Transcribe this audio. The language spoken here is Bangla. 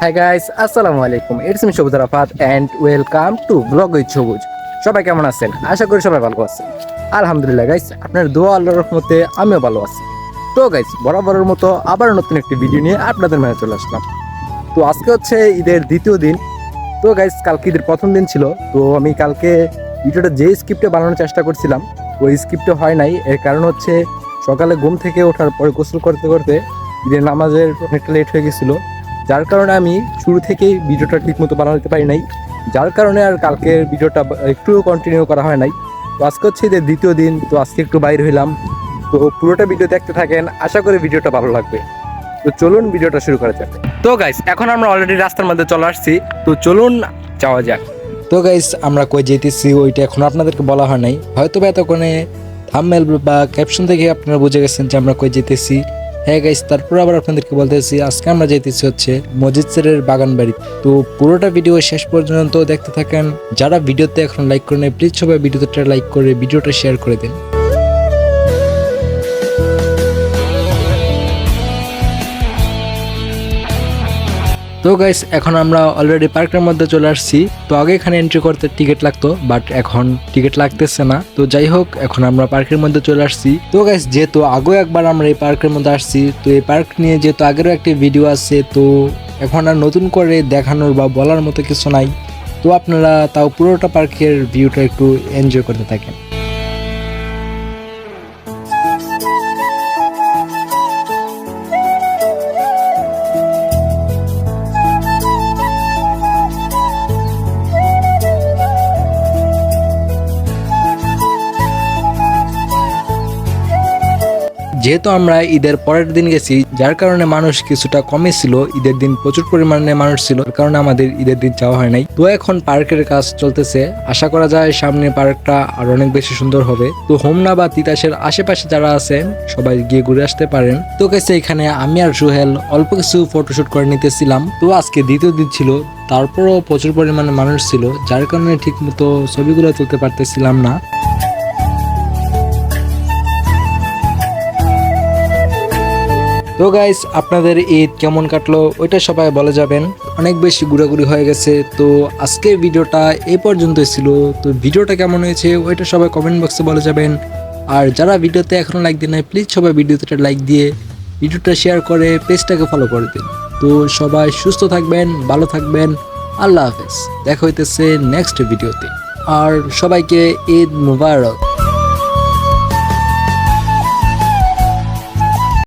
হাই গাইস আসসালামু আলাইকুম। It's me Sabuj Rafat and welcome to blog with Sabuj সবাই কেমন আছেন? আশা করি সবাই ভালো আছেন। আলহামদুলিল্লাহ গাইস আপনার দোয়া আল্লাহর রহমতে আমিও ভালো আছি। তো গাইস বরাবরের মতো আবার নতুন একটি ভিডিও নিয়ে আপনাদের মাঝে চলে আসলাম। তো আজকে হচ্ছে ঈদের দ্বিতীয় দিন। তো গাইস কালকে ঈদের প্রথম দিন ছিল। তো আমি কালকে ভিডিওটা যে স্ক্রিপ্টে বানানোর চেষ্টা করছিলাম, ওই স্ক্রিপ্টে হয় নাই। এর কারণ হচ্ছে সকালে ঘুম থেকে ওঠার পরে গোসল করতে করতে ঈদের নামাজের অনেকটা লেট হয়ে গেছিল। যার কারণে আমি শুরু থেকেই ভিডিওটা ঠিকমতো বানাতে পারি নাই। যার কারণে আর কালকের ভিডিওটা একটু কন্টিনিউ করা হয় নাই। তো আজকে হচ্ছে ঈদের দ্বিতীয় দিন, তো আজকে একটু বাইরে হইলাম। তো পুরোটা ভিডিও দেখতে থাকেন, আশা করি ভিডিওটা ভালো লাগবে। তো চলুন ভিডিওটা শুরু করা যাক। তো গাইস এখন আমরা অলরেডি রাস্তার মধ্যে চলে আসছি। তো চলুন যাওয়া যাক। তো গাইস আমরা কই যেতেছি, ওইটা এখন আপনাদেরকে বলা হয় নাই। হয়তো বা এতক্ষণে থামমেল বা ক্যাপশন থেকে আপনারা বুঝে গেছেন যে আমরা কই যেতেছি। হ্যাঁ গাইস তারপর আবার আপনাদেরকে বলতেছি, আজকে আমরা যেতেছি হচ্ছে মজিদ স্যারের বাগান বাড়ি তো পুরোটা ভিডিও শেষ পর্যন্ত দেখতে থাকেন। যারা ভিডিওতে এখন লাইক করে করেন প্লিজ সবাই ভিডিওতে লাইক করে, ভিডিওটা শেয়ার করে দিন। তো গাইস এখন আমরা অলরেডি পার্কের মধ্যে চলে আসছি। তো আগে এখানে এন্ট্রি করতে টিকিট লাগতো বাট এখন টিকিট লাগতেছে না। তো যাই হোক, এখন আমরা পার্কের মধ্যে চলে আসছি। তো গাইস যেহেতু আগেও একবার আমরা এই পার্কের মধ্যে আসছি, তো এই পার্ক নিয়ে যেহেতু আগেরও একটি ভিডিও আছে, তো এখন আর নতুন করে দেখানোর বা বলার মতো কিছু নাই। তো আপনারা তাও পুরোটা পার্কের ভিউটা একটু এনজয় করতে থাকেন। যেহেতু আমরা ঈদের পরের দিন গেছি, যার কারণে মানুষ কিছুটা কমে ছিল, ঈদের দিন প্রচুর পরিমাণে মানুষ ছিল কারণে আমাদের ঈদের দিন যাওয়া হয় নাই। তো এখন পার্কের কাজ চলতেছে। আশা করা যায় সামনে পার্কটা আর অনেক বেশি সুন্দর হবে। তো হোমনা বা তিতাসের আশেপাশে যারা আছেন, সবাই গিয়ে ঘুরে আসতে পারেন। তো গেছে এখানে আমি আর সুহেল অল্প কিছু ফটোশুট করে নিতেছিলাম। তো আজকে দ্বিতীয় দিন ছিল, তারপরও প্রচুর পরিমাণে মানুষ ছিল, যার কারণে ঠিক মতো ছবিগুলো তুলতে পারতেছিলাম না। তো গাইস আপনাদের ঈদ কেমন কাটলো? ওইটা সবাই বলে যাবেন। অনেক বেশি ঘুরাঘুরি হয়ে গেছে। তো আজকের ভিডিওটা এই পর্যন্ত ছিল। তো ভিডিওটা কেমন হয়েছে, ওইটা সবাই কমেন্ট বক্সে বলে যাবেন। আর যারা ভিডিওতে এখনও লাইক দেন নাই প্লিজ সবাই ভিডিওতে লাইক দিয়ে ভিডিওটা শেয়ার করে পেজটাকে ফলো করে দিন। তো সবাই সুস্থ থাকবেন, ভালো থাকবেন। আল্লাহ হাফেজ। দেখা হইতেছে নেক্সট ভিডিওতে আর সবাইকে ঈদ মুবারক।